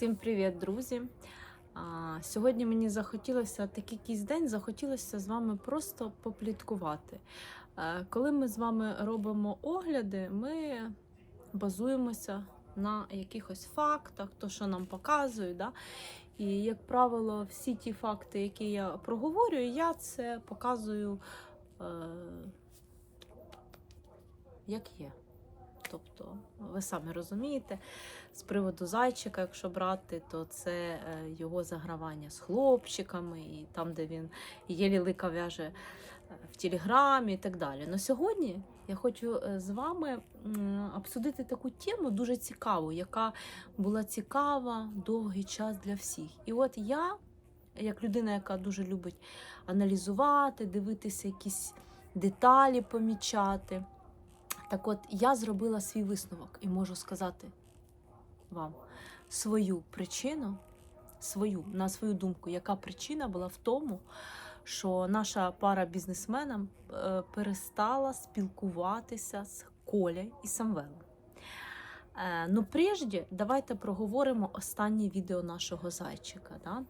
Всім привіт, друзі! Сьогодні мені захотілося такий якийсь день, захотілося з вами просто попліткувати. Коли ми з вами робимо огляди, ми базуємося на якихось фактах, то, що нам показують. Да? І, як правило, всі ті факти, які я проговорюю, я це показую е, як є. Тобто, ви самі розумієте, з приводу зайчика, якщо брати, то це е, його загравання з хлопчиками, і там, де він єлі лика в'яже е, в телеграмі і так далі. Но сьогодні я хочу е, з вами обсудити таку тему дуже цікаву, яка була цікава довгий час для всіх. І от я, як людина, яка дуже любить аналізувати, дивитися якісь деталі, помічати. Так от я зробила свій висновок і можу сказати вам свою причину, свою, на свою думку, яка причина була в тому, що наша пара бізнесменам е, перестала спілкуватися з Коля і Самвелом. Е, ну, прежде, давайте проговоримо останнє відео нашого зайчика, да?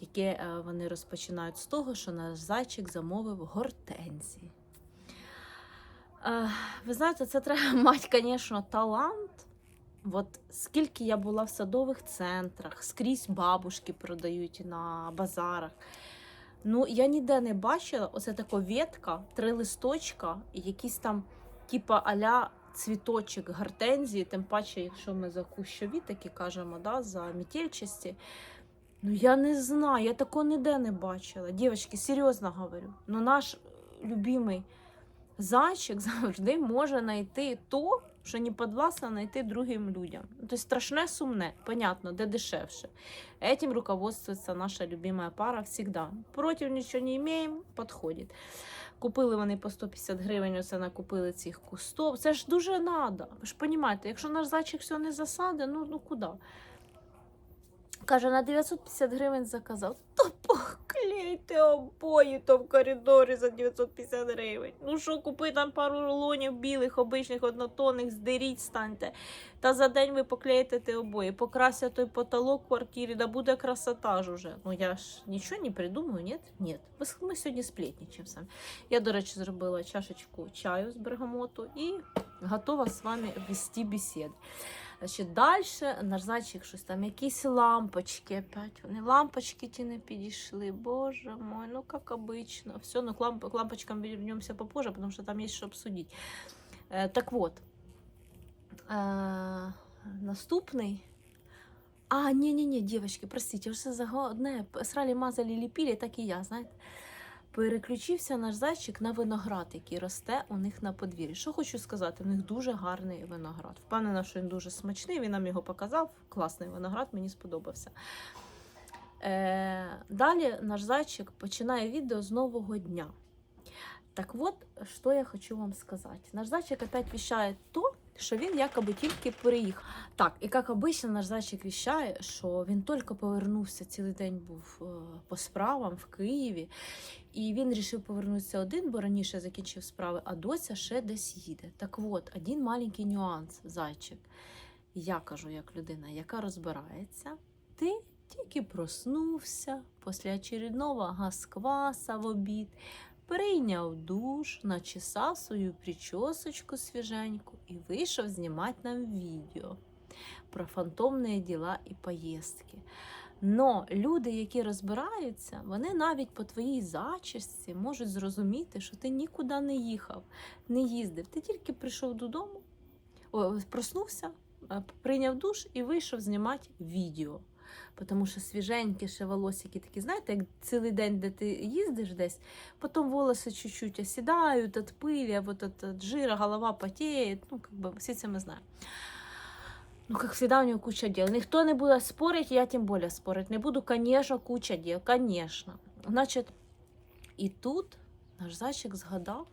яке е, вони розпочинають з того, що наш зайчик замовив гортензії. Ви знаєте, це треба мати, звісно, талант. От скільки я була в садових центрах, скрізь бабушки продають на базарах. Ну, я ніде не бачила оце така ветка, три листочка, і якісь там, типа аля цвіточок гортензії, тим паче, якщо ми за кущові такі кажемо, да, за метельчасті. Ну, я не знаю, я такого ніде не бачила. Дівчатки, серйозно говорю. Ну, наш любимий зайчик завжди може знайти то, що не підвласно знайти другим людям. Ну, Тобто страшне сумне, понятно, де дешевше. Этим руководствуется наша любимая пара всегда. Против нічого не маємо, підходить. Купили вони по 150 гривень, оце накупили цих кустов. Це ж дуже надо. Ви ж розумієте, якщо наш зайчик все не засаде, ну, ну куди? Каже, на 950 гривень заказав. То поклейте обої то в коридорі за 950 гривень. Ну що, купи там пару рулонів білих, обичних, однотонних, здеріть, станьте. Та за день ви поклеїте ті обої, покрасять той потолок в квартирі, да буде красота ж уже. Ну я ж нічого не придумаю, ні? Ні. Ми, сьогодні сплетничаємо самі. Я, до речі, зробила чашечку чаю з бергамоту і готова з вами вести бесіди. Значить, далі наш зайчик щось там, якісь лампочки опять. Вони лампочки ті не підійшли. Боже мой, ну як обично. Все, ну к, ламп, к лампочкам вернемся попозже, потому что там есть что обсудить. Е, так вот. Е, наступний. А, ні-ні-ні, дівчатки, простите, все загодне. Срали, мазали, ліпили, так і я, знаєте. Переключився наш зайчик на виноград, який росте у них на подвір'ї. Що хочу сказати, в них дуже гарний виноград. Впевнена, що він дуже смачний. Він нам його показав. Класний виноград, мені сподобався. Е, далі наш зайчик починає відео з нового дня. Так от, що я хочу вам сказати. Наш зайчик опять віщає то, що він якоби тільки переїхав. Так, і як обично, наш зайчик віщає, що він тільки повернувся, цілий день був е, по справам в Києві. І він вирішив повернутися один, бо раніше закінчив справи, а доця ще десь їде. Так от, один маленький нюанс, зайчик. Я кажу, як людина, яка розбирається, ти тільки проснувся після очередного газкваса в обід, прийняв душ, начесав свою причосочку свіженьку і вийшов знімати нам відео про фантомні діла і поїздки. Но люди, які розбираються, вони навіть по твоїй зачісці можуть зрозуміти, що ти нікуди не їхав, не їздив. Ти тільки прийшов додому, о, проснувся, е, прийняв душ і вийшов знімати відео. Тому що свіженькі ще волосики такі, знаєте, як цілий день, де ти їздиш десь, потім волоси чуть-чуть осідають від пилі, от, от жира, голова потеє. Ну, как бы, всі це ми знаємо. Ну, как всегда, у него куча дел. Никто не будет спорить, я тем более спорить не буду. Конечно, куча дел, конечно. Значить, і тут наш зайчик згадав,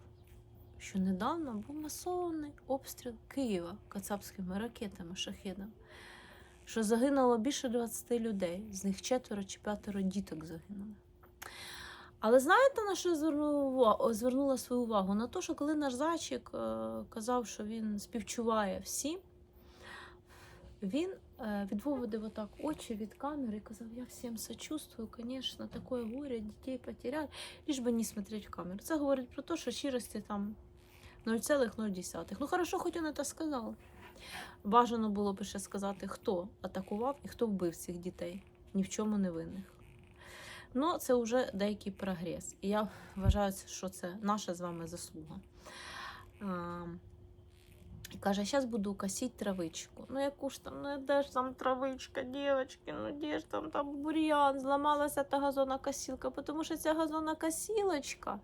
що недавно був масований обстріл Києва кацапськими ракетами, шахедами, що загинуло більше 20 людей, з них четверо чи п'ятеро діток загинули. Але знаєте, на що звернула свою увагу? На те, що коли наш зайчик е, казав, що він співчуває всім, він е, відводив отак очі від камери і казав, я всім сочувствую, звісно, таке горе, дітей потеряли, лиш би не смотреть в камеру. Це говорить про те, що щирості там 0,0. Ну хорошо, хоч він це сказав. Бажано було б ще сказати, хто атакував і хто вбив цих дітей, ні в чому не винних. Ну, це вже деякий прогрес. І я вважаю, що це наша з вами заслуга. А, каже, зараз буду косити травичку. Ну, яку ж там, ну де ж там травичка, дівчатки, ну де ж там там бур'ян, зламалася та газонокосілка, тому що ця газонокосілочка,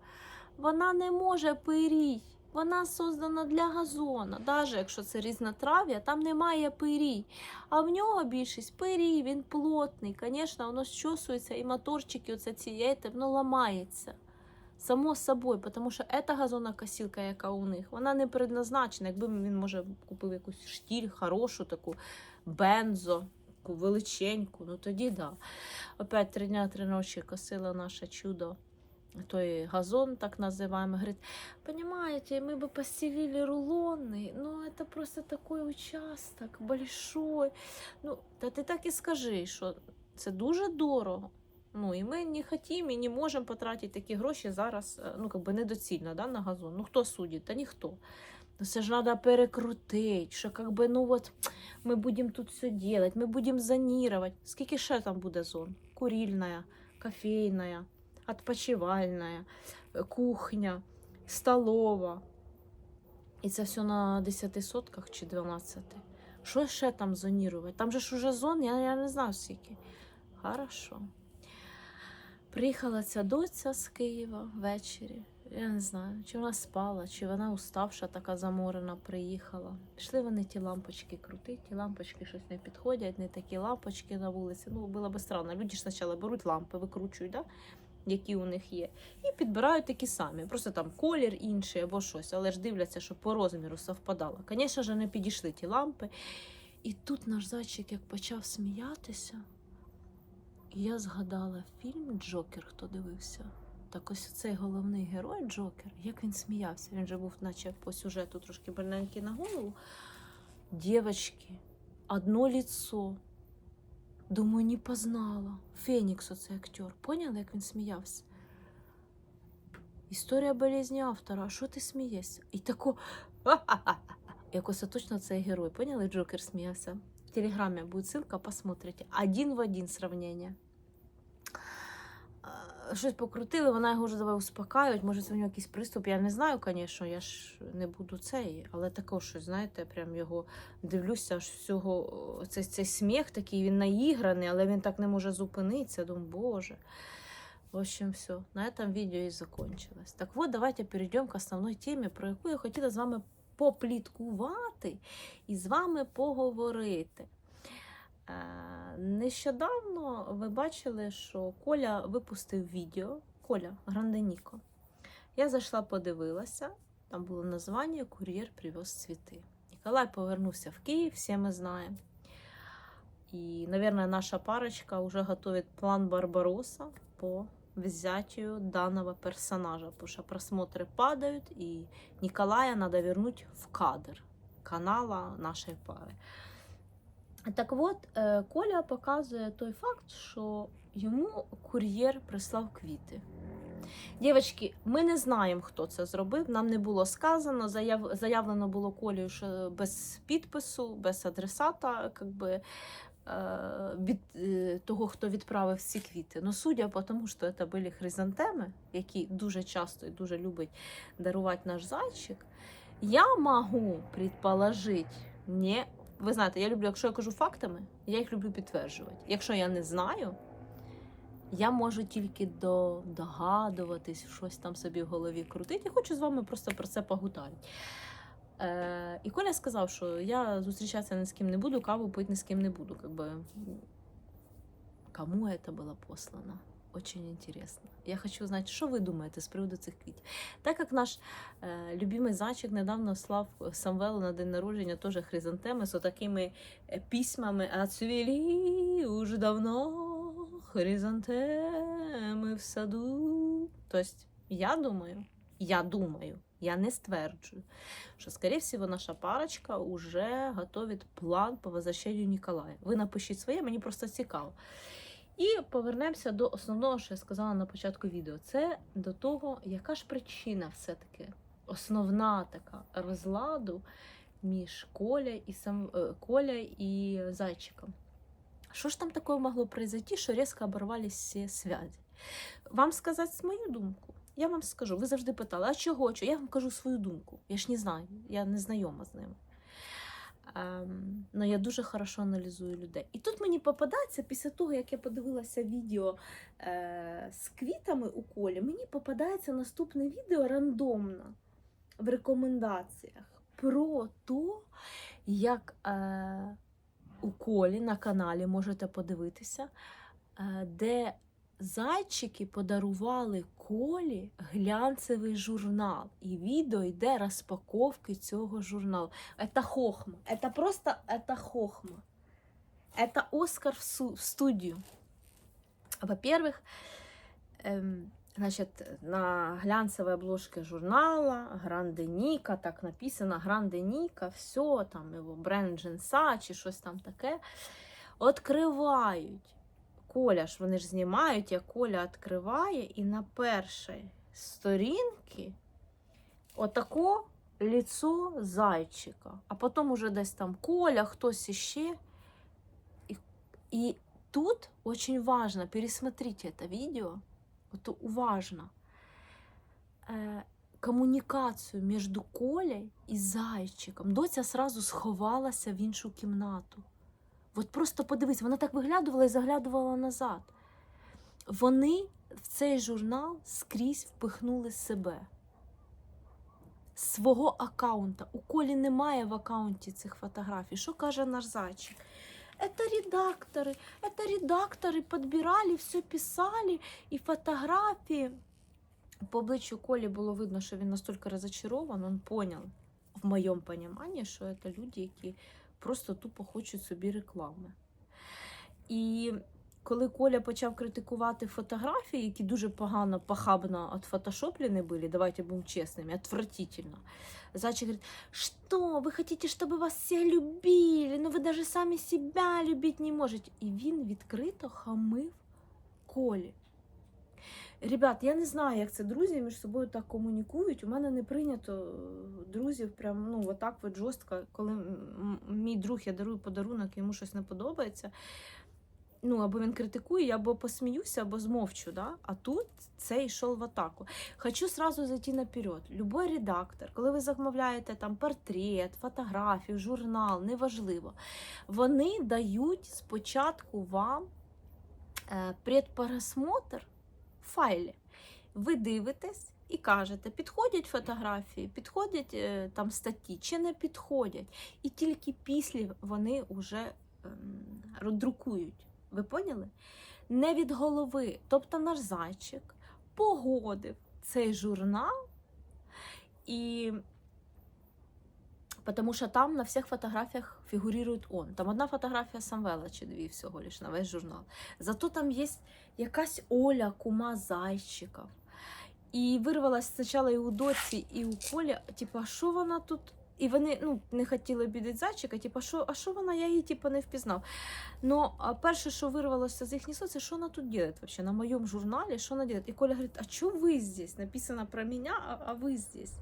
вона не може пирій. Вона создана для газона, навіть якщо це різнотрав'я, там немає пирій. А в нього більшість пирій, він плотний. Звісно, воно щосується, і моторчики, оце ці, воно ламається. Само собою, тому що ця газонокосілка, яка у них, вона не предназначена. Якби він, може, купив якусь штіль, хорошу, таку бензо, таку величеньку, ну тоді да. Опять три дня, три ночі косила наше чудо Той газон, так называемый, говорит, понимаете, мы бы постелили рулоны, но это просто такой участок большой. Ну, та ти так і скажи, що це дуже дорого. Ну, і ми не хотімо і не можемо потратити такі гроші зараз, е, ну, как би недоцільно, да, на газон. Ну, хто судить? Та ніхто. Ну, це ж треба перекрутити, що как би, ну от, ми будемо тут все робити, ми будемо зонувати. Скільки ще там буде зон? Курільна, кофейна, відпочивальна, е, кухня, столова. І це все на 10 сотках чи 12. Що ще там зонірувати? Там же ж уже зон, я, я не знаю скільки. Хорошо. Приїхала ця доця з Києва ввечері. Я не знаю, чи вона спала, чи вона уставша, така заморена, приїхала. Пішли вони ті лампочки крутити, ті лампочки щось не підходять, не такі лампочки на вулиці. Ну, було би странно. Люди ж спочатку беруть лампи, викручують, да? Які у них є, і підбирають такі самі. Просто там колір інший або щось, але ж дивляться, щоб по розміру совпадало. Звісно ж, не підійшли ті лампи. І тут наш зайчик як почав сміятися. Я згадала фільм Джокер, хто дивився. Так ось цей головний герой Джокер, як він сміявся. Він же був, наче по сюжету трошки больненький на голову. Дівочки, одно лицо. Думаю, не познала. Фенікс, оцей актер. Поняли, як він сміявся? Історія болезні автора. А що ти смієшся? І тако. Як остаточно цей герой. Поняли? Джокер сміявся. В телеграмі буде ссылка, посмотрите. Один в один сравнення. Щось покрутили, вона його вже давай успокаювати. Може, це в нього якийсь приступ. Я не знаю, звісно, я ж не буду цей, але також щось, знаєте, прям його дивлюся, аж всього цей, цей сміх такий, він наіграний, але він так не може зупинитися. Думаю, боже. В общем, все. На этом видео и закончилось. Так вот, давайте перейдемо к основной темі, про яку я хотіла з вами попліткувати і з вами поговорити. Е, Нещодавно ви бачили, що Коля випустив відео. Коля Гранденіко. Я зайшла, подивилася, там було названня Кур'єр привез цвіти. Ніколай повернувся в Київ, всі ми знаємо. І, наверное, наша парочка вже готує план Барбароса по взятию данного персонажа, потому что просмотры падают, и Николая надо вернуть в кадр канала нашої пари. Так от, е, Коля показує той факт, що йому кур'єр прислав квіти. Дівчатки, ми не знаємо, хто це зробив. Нам не було сказано. Заяв... Заявлено було Колею, що без підпису, без адресата, как би, е, від е, того, хто відправив ці квіти. Ну, судя по тому, що це були хризантеми, які дуже часто і дуже любить дарувати наш зайчик, я можу предположити, не ви знаєте, я люблю, якщо я кажу фактами, я їх люблю підтверджувати. Якщо я не знаю, я можу тільки догадуватись, щось там собі в голові крутити. Я хочу з вами просто про це погутарити. Е, і Коля сказав, що я зустрічатися ні з ким не буду, каву пити ні з ким не буду. Бы, кому це було послано? Очень интересно. Я хочу знати, що ви думаєте з приводу цих квітів. Так як наш е, любимий зайчик недавно слав Самвелу на день народження теж хризантеми з такими письмами «Ацвілі уже давно хризантеми в саду. Тобто, я думаю, я думаю, Я не стверджую, що, скоріше всього, наша парочка вже готовить план по возвращенню Ніколая. Ви напишіть своє, мені просто цікаво. І повернемося до основного, що я сказала на початку відео. Це до того, яка ж причина все-таки основна така розладу між Коля і сам е, Коля і Зайчиком. Що ж там такое могло произойти, що різко оборвались всі связи? Вам сказати мою думку? Я вам скажу. Ви завжди питали, а чого? Чого? Я вам кажу свою думку. Я ж не знаю, я не знайома з ними. Ем, но я дуже хорошо аналізую людей. І тут мені попадається, після того, як я подивилася відео е, з квітами у колі, мені попадається наступне відео рандомно в рекомендаціях про те, як е, у колі на каналі можете подивитися, е, де зайчики подарували колі глянцевий журнал. І відео йде розпаковки цього журналу. Это хохма. Это просто это хохма. Это Оскар в, су- в студию. Во-первых, эм, значит, на глянцевой обложке журнала Гранде Ніка, так написано Гранде Ніка, все, там його бренд джинса чи щось там таке. Откривають. Коля ж вони ж знімають, як Коля відкриває, і на першій сторінці отако лицо зайчика. А потім уже десь там Коля, хтось іще. І, і тут очень важно, пересмотрите это видео, вот уважно, э, комунікацію між Колею і зайчиком. Доця сразу сховалася в іншу кімнату. От просто подивись, вона так виглядувала і заглядувала назад. Вони в цей журнал скрізь впихнули себе. Свого аккаунта. У Колі немає в аккаунті цих фотографій. Що каже наш зайчик? Это редакторы, это редакторы подбирали, все писали, і фотографії. По обличчю Колі було видно, що він настільки розочарован, він поняв, в моєму розумінні, що це люди, які просто тупо хочуть собі реклами. І коли Коля почав критикувати фотографії, які дуже погано, похабно отфотошоплені були, давайте будемо чесними, отвратительно. Зайчик говорит, что, вы хотите, чтобы вас все любили, но вы даже самі себя любить не можете. І він відкрито хамив Колі. Ребят, я не знаю, як це друзі між собою так комунікують. У мене не прийнято е, друзів прям ну отак от жорстко, коли мій друг я дарую подарунок, йому щось не подобається. Ну, або він критикує, я або посміюся, або змовчу. Да? А тут це йшов в атаку. Хочу сразу зайти наперед. Любой редактор, коли ви замовляєте там портрет, фотографію, журнал, неважливо, вони дають спочатку вам е, предпересмотр в файлі. Ви дивитесь і кажете, підходять фотографії, підходять е, там статті чи не підходять. І тільки після вони вже ем, друкують. Ви поняли? Не від голови. Тобто наш зайчик погодив цей журнал, і Потому що там на всіх фотографіях фігурує он. Там одна фотографія Самвела чи дві всього лиш на весь журнал. Зато там є якась Оля, кума зайчиків. І вирвалась спочатку і у доці, і у Колі, типу, а що вона тут? І вони ну, не хотіли бідати зайчика, типу, що, а що вона, я її типу, не впізнав. Ну, перше, що вирвалося з їхніх слов, що вона тут робить вообще на моєму журналі, що вона робить? І Коля говорить, а що ви здесь? Написано про мене, а, а ви здесь.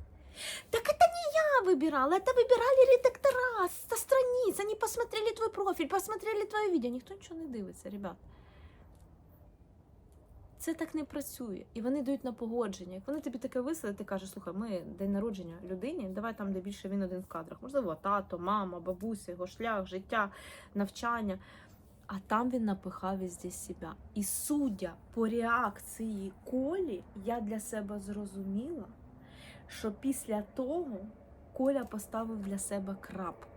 Так это не я выбирала, это выбирали редактора со страниц. Они посмотрели твой профиль, посмотрели твоє відео. Ніхто нічого не дивиться, ребят. Це так не працює. І вони дають на погодження. Як вони тобі таке висели, ти кажеш, слухай, ми день народження людині, давай там, де більше він один в кадрах. Можливо, тато, мама, бабуся, його шлях, життя, навчання. А там він напихав везде себе. І судя по реакції Колі, я для себе зрозуміла, що після того Коля поставив для себе крапку.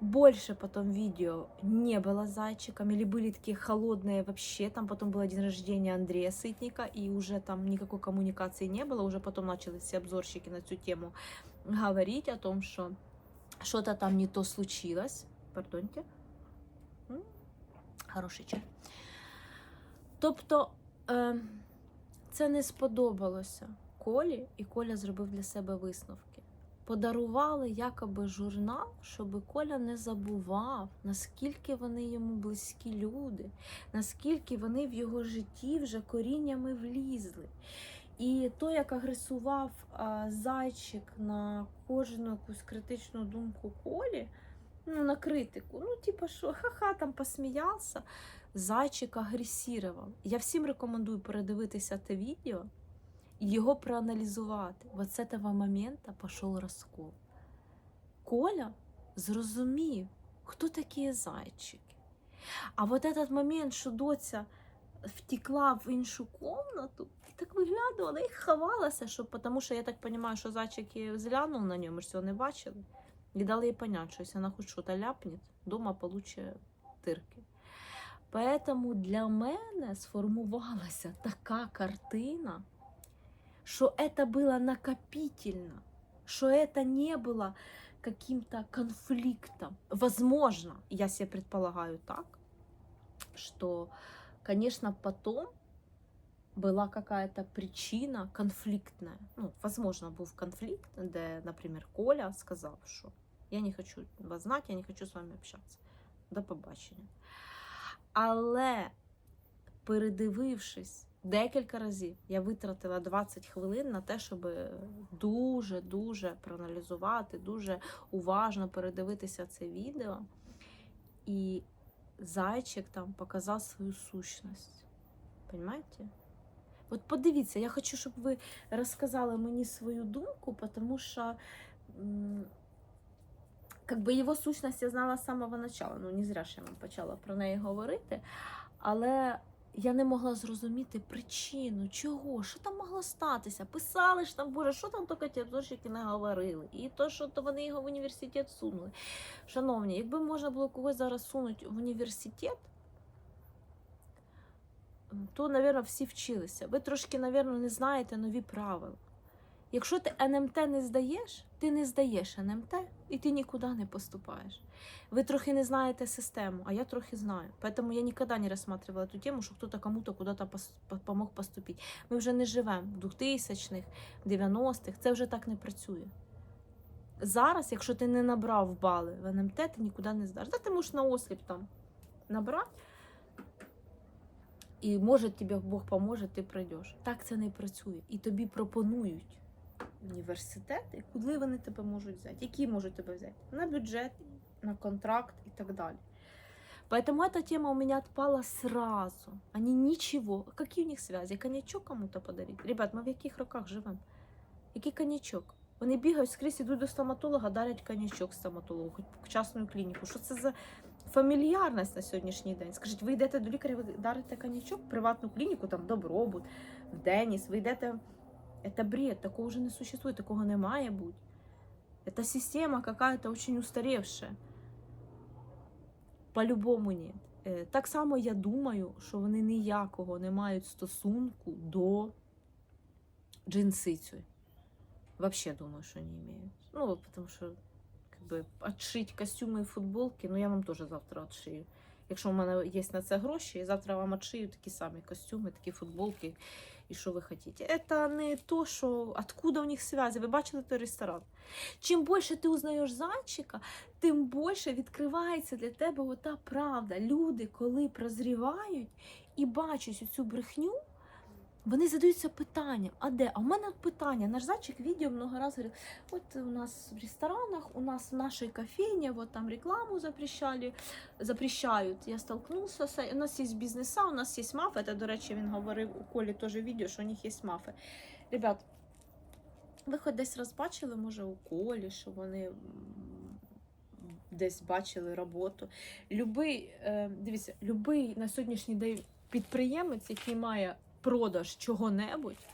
Больше потом видео не было с зайчиком, или были такие холодные вообще. Там потом был день рождения Андрея Сытника, и уже там никакой коммуникации не было. Уже потом начали все обзорщики на эту тему говорить о том, что что-то там не то случилось. Пардоньте. М? Хороший чай. Тобто, е, це не сподобалося Колі, і Коля зробив для себе висновки. Подарували якоби журнал, щоб Коля не забував, наскільки вони йому близькі люди, наскільки вони в його житті вже коріннями влізли. І то, як агресував а, зайчик на кожну якусь критичну думку Колі, ну, на критику, ну, типу, що ха-ха, там посміявся, зайчик агресував. Я всім рекомендую передивитися те відео його проаналізувати. Вот з цього моменту пішов розкол. Коля зрозумів, хто такі зайчики. А вот этот момент, що доця втекла в іншу комнату, і так виглядувала і ховалася, щоб, тому що я так розумію, що зайчики зглянув на ньому, ми ж цього не бачили. І дали їй понять, що якщо вона хоч щось ляпне, дома получить тирки. Поэтому для мене сформувалася така картина, що це було накопительно, що це не було каким-то конфликтом. Возможно, я себе предполагаю так, что, конечно, потом была какая-то причина конфликтная. Ну, возможно, був конфликт, де, например, Коля сказав, що я не хочу вас знати, я не хочу з вами общатися. До побачення. Але передивившись декілька разів, я витратила 20 хвилин на те, щоб дуже-дуже проаналізувати, дуже уважно передивитися це відео. І зайчик там показав свою сущність. Понимаете? От подивіться, я хочу, щоб ви розказали мені свою думку, тому що как би його сущність я знала з самого начала. Ну, не зря ж я вам почала про неї говорити. Але я не могла зрозуміти причину, чого, що там могло статися. Писали ж там, боже, що там тільки ті не говорили. І то, що то вони його в університет сунули. Шановні, якби можна було когось зараз сунути в університет, то, мабуть, всі вчилися. Ви трошки, мабуть, не знаєте нові правила. Якщо ти НМТ не здаєш, ти не здаєш НМТ і ти нікуди не поступаєш. Ви трохи не знаєте систему, а я трохи знаю. Поэтому я никогда не рассматривала эту тему, что кто-то кому-то куда-то помог поступити. Ми вже не живемо в 2000-х, 90-х, це вже так не працює. Зараз, якщо ти не набрав бали в НМТ, ти нікуди не здаш. Да, ти можеш на осліп там набрати, і може тобі Бог поможе, ти пройдеш. Так це не працює. І тобі пропонують університети, куди вони тебе можуть взяти, які можуть тебе взяти на бюджет, на контракт и так далее. Поэтому эта тема у меня отпала сразу. Они ничего. Какие у них связи? Коньячок кому-то подарить? Ребят, ми в яких роках живемо? Який коньячок? Вони бігають скрізь, ідуть до стоматолога, дарять коньячок стоматологу, хоч в частну клініку. Що це за фамільярність на сьогоднішній день? Скажіть, ви йдете до лікаря, ви дарите коньячок в приватну клініку, там добробут, в Деніс, ви йдете. Это бред, такого вже не существує, такого не має бути. Это система какая-то очень устаревшая. По-любому ні. Е, Так само я думаю, що вони ніякого не мають стосунку до джинсицю. Вообще думаю, що не имеют. Ну, потому що как бы, отшить костюми і футболки, ну я вам теж завтра отшию. Якщо в мене є на це гроші, я завтра вам отшию такі самі костюми, такі футболки, і що ви хотите. Это не то, що откуда у них связи. Ви бачили той ресторан? Чим більше ти узнаєш зайчика, тим більше відкривається для тебе ота правда. Люди, коли прозрівають і бачать цю брехню, вони задаються питанням, а де? А в мене питання. Наш зайчик відео много раз говорив, от у нас в ресторанах, у нас в нашій кофейні, вот там рекламу запрещали, запрещають. Я столкнувся з у нас є бізнеса, у нас є мафи. Це, до речі, він говорив у Колі теж відео, що у них є мафи. Ребят, ви хоч десь раз бачили, може, у колі, що вони десь бачили роботу. Любий, е, дивіться, любий на сьогоднішній день підприємець, який має продаж чого-небудь,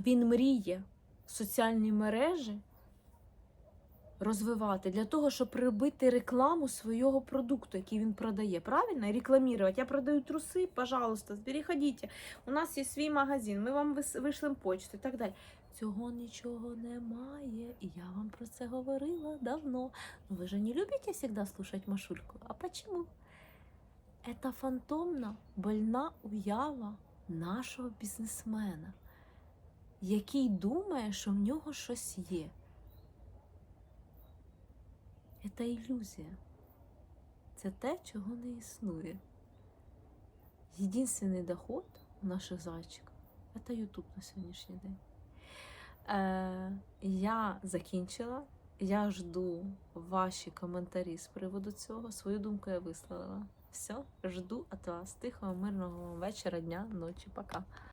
він мріє соціальні мережі розвивати для того, щоб робити рекламу свого продукту, який він продає. Правильно? Рекламувати. Я продаю труси, пожалуйста, переходіть. У нас є свій магазин, ми вам вишлемо почту і так далі. Цього нічого немає, і я вам про це говорила давно. Но вы же не любите всегда слушать Машульку. А почему? Это фантомна, больна уява нашого бізнесмена. який думає, що в нього щось є. Це ілюзія. Це те, чого не існує. Єдиний доход у наших зайчиків це Ютуб на сьогоднішній день. Е, я закінчила. Я жду ваші коментарі з приводу цього. Свою думку я висловила. Все, жду от вас. Тихого, мирного вам вечора, дня, ночі. Пока.